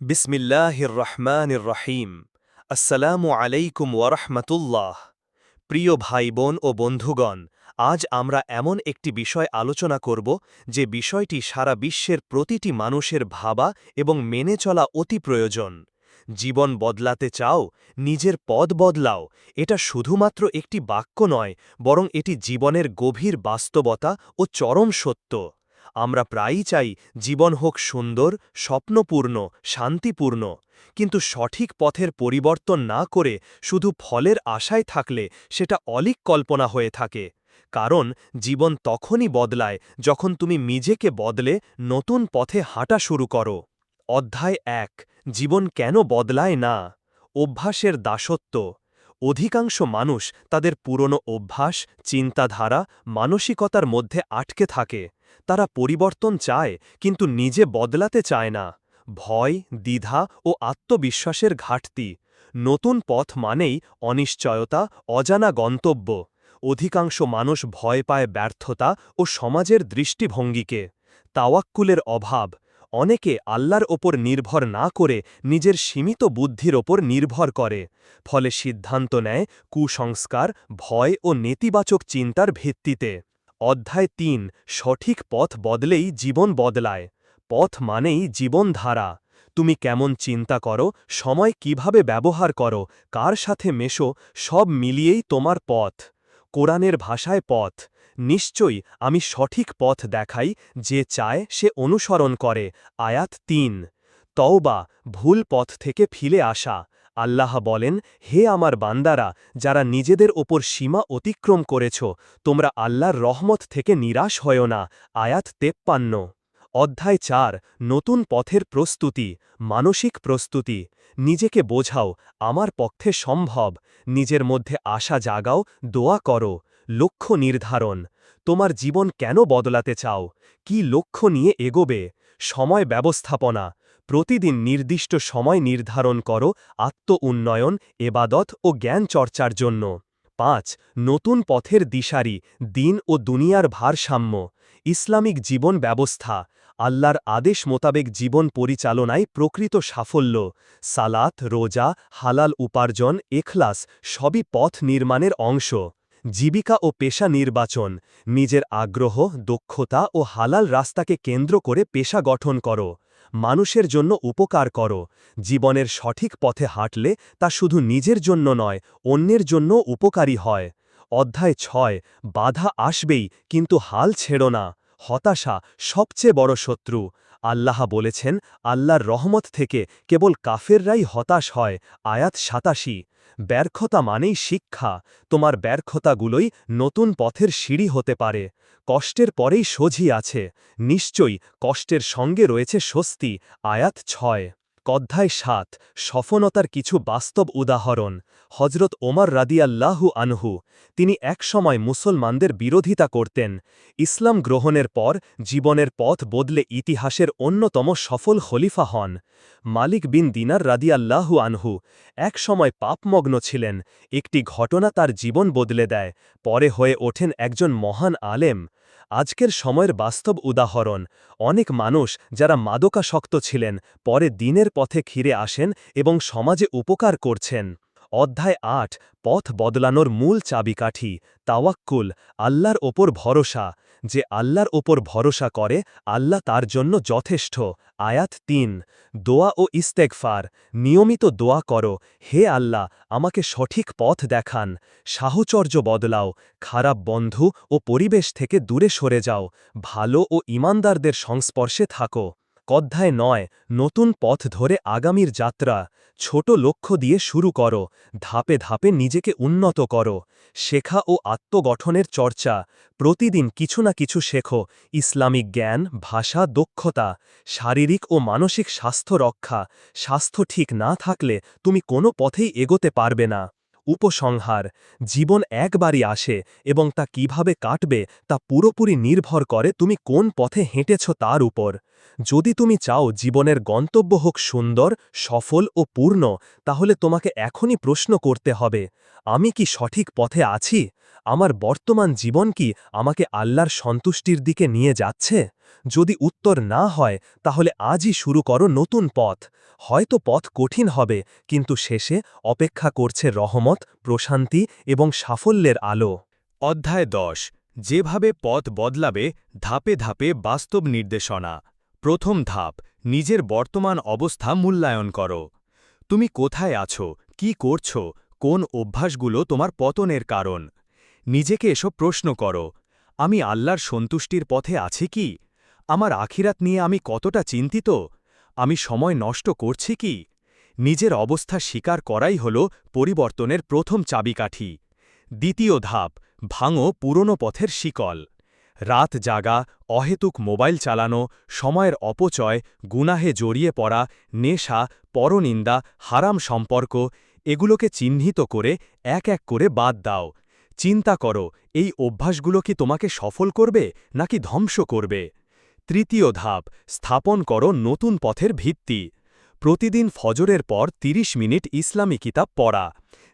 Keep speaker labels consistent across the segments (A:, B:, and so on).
A: বিসমিল্লাহির রহমানির রহিম আসসালামু আলাইকুম ওয়ারহমাতুল্লাহ প্রিয় ভাই বোন ও বন্ধুগণ, আজ আমরা এমন একটি বিষয় আলোচনা করব যে বিষয়টি সারা বিশ্বের প্রতিটি মানুষের ভাবা এবং মেনে চলা অতি প্রয়োজন। জীবন বদলাতে চাও, নিজের পদ বদলাও, এটা শুধুমাত্র একটি বাক্য নয়, বরং এটি জীবনের গভীর বাস্তবতা ও চরম সত্য। আমরা প্রায়ই চাই জীবন হোক সুন্দর, স্বপ্নপূর্ণ, শান্তিপূর্ণ। কিন্তু সঠিক পথের পরিবর্তন না করে শুধু ফলের আশায় থাকলে সেটা অলিক কল্পনা হয়ে থাকে। কারণ জীবন তখনই বদলায় যখন তুমি নিজেকে বদলে নতুন পথে হাঁটা শুরু করো। অধ্যায় এক, জীবন কেন বদলায় না? অভ্যাসের দাসত্ব। অধিকাংশ মানুষ তাদের পুরনো অভ্যাস, চিন্তাধারা, মানসিকতার মধ্যে আটকে থাকে। তারা পরিবর্তন চায়, কিন্তু নিজে বদলাতে চায় না। ভয়, দ্বিধা ও আত্মবিশ্বাসের ঘাটতি। নতুন পথ মানেই অনিশ্চয়তা, অজানা গন্তব্য। অধিকাংশ মানুষ ভয় পায় ব্যর্থতা ও সমাজের দৃষ্টিভঙ্গিকে। তাওয়াক্কুলের অভাব। অনেকে আল্লাহর ওপর নির্ভর না করে নিজের সীমিত বুদ্ধির ওপর নির্ভর করে, ফলে সিদ্ধান্ত নেয় কুসংস্কার, ভয় ও নেতিবাচক চিন্তার ভিত্তিতে। অধ্যায় তিন, সঠিক পথ বদলেই জীবন বদলায়। পথ মানেই জীবনধারা। তুমি কেমন চিন্তা করো, সময় কীভাবে ব্যবহার করো, কার সাথে মেশো, সব মিলিয়েই তোমার পথ। কোরআনের ভাষায় পথ। নিশ্চয়ই আমি সঠিক পথ দেখাই, যে চায় সে অনুসরণ করে। আয়াত তিন। তওবা, ভুল পথ থেকে ফিরে আসা। আল্লাহ বলেন, হে আমার বান্দারা, যারা নিজেদের ওপর সীমা অতিক্রম করেছ, তোমরা আল্লাহর রহমত থেকে নিরাশ হয় না। আয়াত তেপ্পান্ন। অধ্যায় চার, নতুন পথের প্রস্তুতি, মানসিক প্রস্তুতি। নিজেকে বোঝাও, আমার পক্ষে সম্ভব। নিজের মধ্যে আশা জাগাও, দোয়া করো। লক্ষ্য নির্ধারণ। তোমার জীবন কেন বদলাতে চাও? কি লক্ষ্য নিয়ে এগোবে? সময় ব্যবস্থাপনা। প্রতিদিন নির্দিষ্ট সময় নির্ধারণ করো আত্ম উন্নয়ন, এবাদত ও জ্ঞান চর্চার জন্য। পাঁচ, নতুন পথের দিশারি, দিন ও দুনিয়ার ভারসাম্য, ইসলামিক জীবন ব্যবস্থা, আল্লাহর আদেশ মোতাবেক জীবন পরিচালনায় প্রকৃত সাফল্য, সালাত, রোজা, হালাল উপার্জন, এখলাস সবই পথ নির্মাণের অংশ। জীবিকা ও পেশা নির্বাচন, নিজের আগ্রহ, দক্ষতা ও হালাল রাস্তাকে কেন্দ্র করে পেশা গঠন করো। মানুষের জন্য উপকার করো। জীবনের সঠিক পথে হাঁটলে তা শুধু নিজের জন্য নয়, অন্যের জন্য উপকারী হয়। অধ্যায় ছয়, বাধা আসবেই, কিন্তু হাল ছেড়ো না। হতাশা সবচেয়ে বড় শত্রু। আল্লাহ বলেছেন, আল্লাহর রহমত থেকে কেবল কাফেররাই হতাশ হয়, আয়াত সাতাশি। ব্যর্থতা মানেই শিক্ষা। তোমার ব্যর্থতাগুলোই নতুন পথের সিঁড়ি হতে পারে। কষ্টের পরেই সোঝি আছে। নিশ্চয়ই কষ্টের সঙ্গে রয়েছে স্বস্তি, আয়াত ছয়। অধ্যায় সাত, সফলতার কিছু বাস্তব উদাহরণ হজরত ওমর রাদিয়াল্লাহু আনহু। তিনি একসময় মুসলমানদের বিরোধিতা করতেন। ইসলাম গ্রহণের পর জীবনের পথ বদলে ইতিহাসের অন্যতম সফল খলিফা হন। মালিক বিন দিনার রাদিয়াল্লাহু আনহু একসময় পাপমগ্ন ছিলেন। একটি ঘটনা তার জীবন বদলে দেয়। পরে হয়ে ওঠেন একজন মহান আলেম। আজকের সময়ের বাস্তব উদাহরণ, অনেক মানুষ যারা মাদকাসক্ত ছিলেন, পরে দিনের পথে ঘিরে আসেন এবং সমাজে উপকার করছেন। অধ্যায় আট, পথ বদলানোর মূল চাবিকাঠি, তাওয়াক্কুল, আল্লাহর ওপর ভরসা। যে আল্লাহর ওপর ভরসা করে, আল্লাহ তার জন্য যথেষ্ট। আয়াত তিন, দোয়া ও ইস্তেকফার নিয়মিত দোয়া করো, হে আল্লাহ, আমাকে সঠিক পথ দেখান, সাহচর্য বদলাও, খারাপ বন্ধু ও পরিবেশ থেকে দূরে সরে যাও, ভালো ও ইমানদারদের সংস্পর্শে থাকো। অধ্যায় নয়, নতুন পথ ধরে আগামীর যাত্রা। ছোট লক্ষ্য দিয়ে শুরু করো, ধাপে ধাপে নিজেকে উন্নত করো। শেখা ও আত্মগঠনের চর্চা, প্রতিদিন কিছু না কিছু শেখো। ইসলামিক জ্ঞান, ভাষা, দক্ষতা, শারীরিক ও মানসিক স্বাস্থ্য রক্ষা। স্বাস্থ্য ঠিক না থাকলে তুমি কোনো পথেই এগোতে পারবে না। উপসংহার, জীবন একবারই আসে এবং তা কীভাবে কাটবে তা পুরোপুরি নির্ভর করে তুমি কোন পথে হেঁটেছ তার উপর। যদি তুমি চাও জীবনের গন্তব্য হোক সুন্দর, সফল ও পূর্ণ, তাহলে তোমাকে এখনই প্রশ্ন করতে হবে, আমি কি সঠিক পথে আছি? আমার বর্তমান জীবন কি আমাকে আল্লাহর সন্তুষ্টির দিকে নিয়ে যাচ্ছে? যদি উত্তর না হয়, তাহলে আজই শুরু করো নতুন পথ, হয়তো পথ কঠিন হবে, কিন্তু শেষে অপেক্ষা করছে রহমত, প্রশান্তি এবং সাফল্যের আলো। অধ্যায় দশ, যেভাবে পথ বদলাবে, ধাপে ধাপে বাস্তব নির্দেশনা। প্রথম ধাপ, নিজের বর্তমান অবস্থা মূল্যায়ন করো। তুমি কোথায় আছো, কি করছ, কোন অভ্যাসগুলো তোমার পতনের কারণ? নিজেকে এসব প্রশ্ন করো, আমি আল্লাহর সন্তুষ্টির পথে আছি কি? আমার আখিরাত নিয়ে আমি কতটা চিন্তিত? আমি সময় নষ্ট করছি কি? নিজের অবস্থা স্বীকার করাই হল পরিবর্তনের প্রথম চাবিকাঠি। দ্বিতীয় ধাপ, ভাঙো পুরনো পথের শিকল। রাত জাগা, অহেতুক মোবাইল চালানো, সময়ের অপচয়, গুনাহে জড়িয়ে পড়া, নেশা, পরনিন্দা, হারাম সম্পর্ক, এগুলোকে চিহ্নিত করে এক এক করে বাদ দাও। চিন্তা করো, এই অভ্যাসগুলো কি তোমাকে সফল করবে নাকি ধ্বংস করবে? তৃতীয় ধাপ, স্থাপন করো নতুন পথের ভিত্তি। প্রতিদিন ফজরের পর ৩০ মিনিট ইসলামী কিতাব পড়া।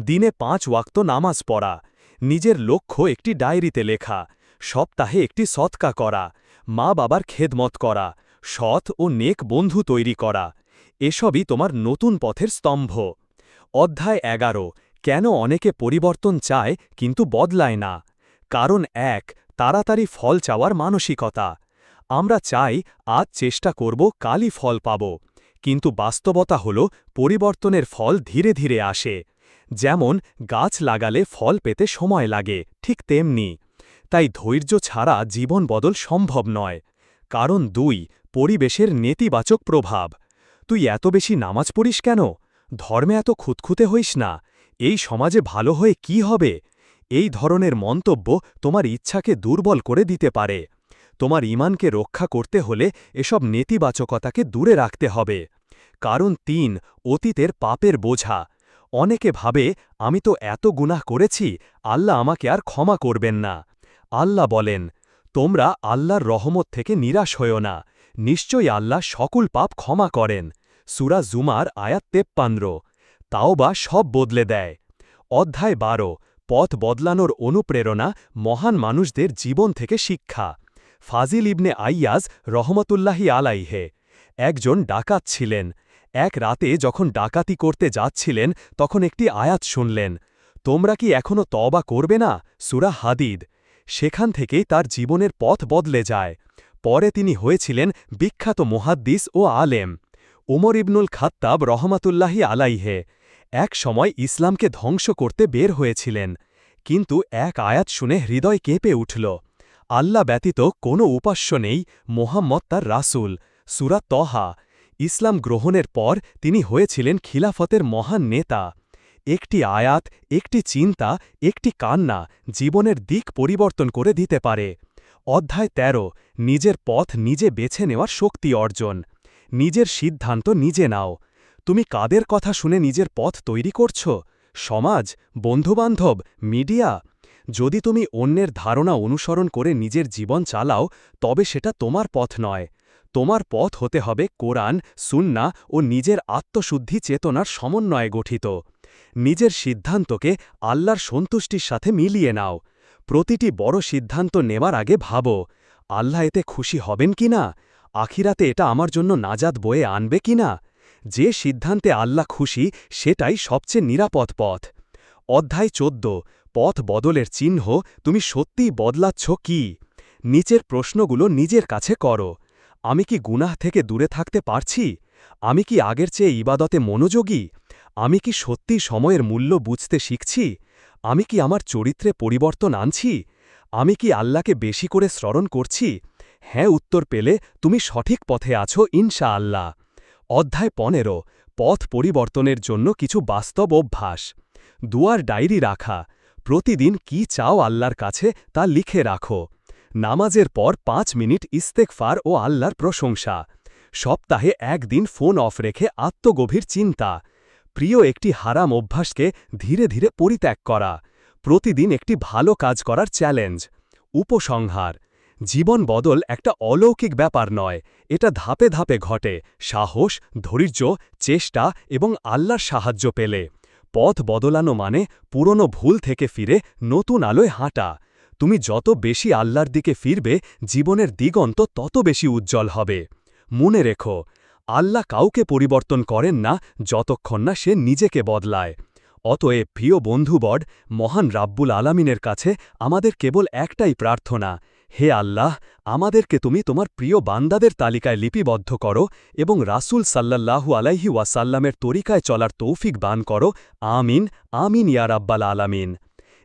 A: দিনে পাঁচ ওয়াক্ত নামাজ পড়া। নিজের লক্ষ্য একটি ডায়েরিতে লেখা। সপ্তাহে একটি সৎকা করা মা বাবার খেদমত করা, সৎ ও নেক বন্ধু তৈরি করা, এসবই তোমার নতুন পথের স্তম্ভ। অধ্যায় এগারো, কেন অনেকে পরিবর্তন চায় কিন্তু বদলায় না? কারণ এক, তাড়াতাড়ি ফল চাওয়ার মানসিকতা। আমরা চাই, আজ চেষ্টা করব, কালই ফল পাব। কিন্তু বাস্তবতা হল, পরিবর্তনের ফল ধীরে ধীরে আসে। যেমন, গাছ লাগালে ফল পেতে সময় লাগে, ঠিক তেমনি। তাই ধৈর্য ছাড়া জীবন বদল সম্ভব নয়। কারণ দুই, পরিবেশের নেতিবাচক প্রভাব। তুই এত বেশি নামাজ পড়িস কেন? ধর্মে এত খুঁতখুঁতে হইস না। এই সমাজে ভালো হয়ে কি হবে? এই ধরনের মন্তব্য তোমার ইচ্ছাকে দুর্বল করে দিতে পারে। তোমার ইমানকে রক্ষা করতে হলে এসব নেতিবাচকতাকে দূরে রাখতে হবে। কারণ তিন, অতীতের পাপের বোঝা। অনেকে ভাবে, আমি তো এত গুনাহ করেছি, আল্লাহ আমাকে আর ক্ষমা করবেন না। আল্লাহ বলেন, তোমরা আল্লাহর রহমত থেকে নিরাশ হয়েও না। নিশ্চয়ই আল্লাহ সকল পাপ ক্ষমা করেন। সুরা জুমার আয়াত তেপ্পান্দ্র তাও বা সব বদলে দেয়। অধ্যায় বারো। পথ বদলানোর অনুপ্রেরণা মহান মানুষদের জীবন থেকে শিক্ষা। ফাজিল ইবনে আইয়াজ রহমতুল্লাহি আলাইহে একজন ডাকাত ছিলেন। এক রাতে যখন ডাকাতি করতে যাচ্ছিলেন, তখন একটি আয়াত শুনলেন, তোমরা কি এখনও তবা করবে না? সুরা হাদিদ। সেখান থেকেই তার জীবনের পথ বদলে যায়। পরে তিনি হয়েছিলেন বিখ্যাত মোহাদ্দিস ও আলেম। উমর ইবনুল খাত্তাব রহমাতুল্লাহি আলাইহে এক সময় ইসলামকে ধ্বংস করতে বের হয়েছিলেন। কিন্তু এক আয়াত শুনে হৃদয় কেঁপে উঠল। আল্লাহ ব্যতীত কোনো উপাস্য নেই, মোহাম্মদ তার রাসুল। সুরাত তহা। ইসলাম গ্রহণের পর তিনি হয়েছিলেন খিলাফতের মহান নেতা। একটি আয়াত, একটি চিন্তা, একটি কান্না জীবনের দিক পরিবর্তন করে দিতে পারে। অধ্যায় ১৩ নিজের পথ নিজে বেছে নেওয়ার শক্তি অর্জন। নিজের সিদ্ধান্ত নিজে নাও। তুমি কাদের কথা শুনে নিজের পথ তৈরি করছ? সমাজ, বন্ধুবান্ধব, মিডিয়া? যদি তুমি অন্যের ধারণা অনুসরণ করে নিজের জীবন চালাও, তবে সেটা তোমার পথ নয়। তোমার পথ হতে হবে কোরআন, সুন্না ও নিজের আত্মশুদ্ধি চেতনার সমন্বয়ে গঠিত। নিজের সিদ্ধান্তকে আল্লাহর সন্তুষ্টির সাথে মিলিয়ে নাও। প্রতিটি বড় সিদ্ধান্ত নেওয়ার আগে ভাবো, আল্লাহ এতে খুশি হবেন কি না? আখিরাতে এটা আমার জন্য নাজাদ বয়ে আনবে কি না? যে সিদ্ধান্তে আল্লাহ খুশি, সেটাই সবচেয়ে নিরাপদ পথ। অধ্যায় চোদ্দ, পথ বদলের চিহ্ন, তুমি সত্যিই বদলাচ্ছ কি? নিচের প্রশ্নগুলো নিজের কাছে করো। আমি কি গুনাহ থেকে দূরে থাকতে পারছি? আমি কি আগের চেয়ে ইবাদতে মনোযোগী? আমি কি সত্যি সময়ের মূল্য বুঝতে শিখছি? আমি কি আমার চরিত্রে পরিবর্তন আনছি? আমি কি আল্লাহকে বেশি করে স্মরণ করছি? হ্যাঁ উত্তর পেলে তুমি সঠিক পথে আছো ইনশা আল্লাহ অধ্যায় পনেরো, পথ পরিবর্তনের জন্য কিছু বাস্তব অভ্যাস। দুয়ার ডায়েরি রাখা। প্রতিদিন কি চাও আল্লাহর কাছে তা লিখে রাখো। নামাজের পর পাঁচ মিনিট ইস্তেকফার ও আল্লাহর প্রশংসা। সপ্তাহে একদিন ফোন অফ রেখে আত্মগভীর চিন্তা। প্রিয় একটি হারাম অভ্যাসকে ধীরে ধীরে পরিত্যাগ করা। প্রতিদিন একটি ভালো কাজ করার চ্যালেঞ্জ। উপসংহার। জীবন বদল একটা অলৌকিক ব্যাপার নয়। এটা ধাপে ধাপে ঘটে। সাহস, ধৈর্য, চেষ্টা এবং আল্লাহর সাহায্য পেলে। পথ বদলানো মানে পুরনো ভুল থেকে ফিরে নতুন আলোয় হাঁটা।
B: তুমি যত বেশি আল্লাহর দিকে ফিরবে, জীবনের দিগন্ত তত বেশি উজ্জ্বল হবে। মনে রেখো আল্লাহ কাউকে পরিবর্তন করেন না যতক্ষণ না সে নিজেকে বদলায়। অতএব প্রিয় বন্ধুবড মহান রাব্বুল আলামিনের কাছে আমাদের কেবল একটাই প্রার্থনা, হে আল্লাহ, আমাদেরকে তুমি তোমার প্রিয় বান্দাদের তালিকায় লিপিবদ্ধ করো এবং রাসূল সাল্লাল্লাহু আলাইহি ওয়াসাল্লামের তরিকায় চলার তৌফিক দান করো। আমিন আমিন ইয়া রাব্বাল আলামিন।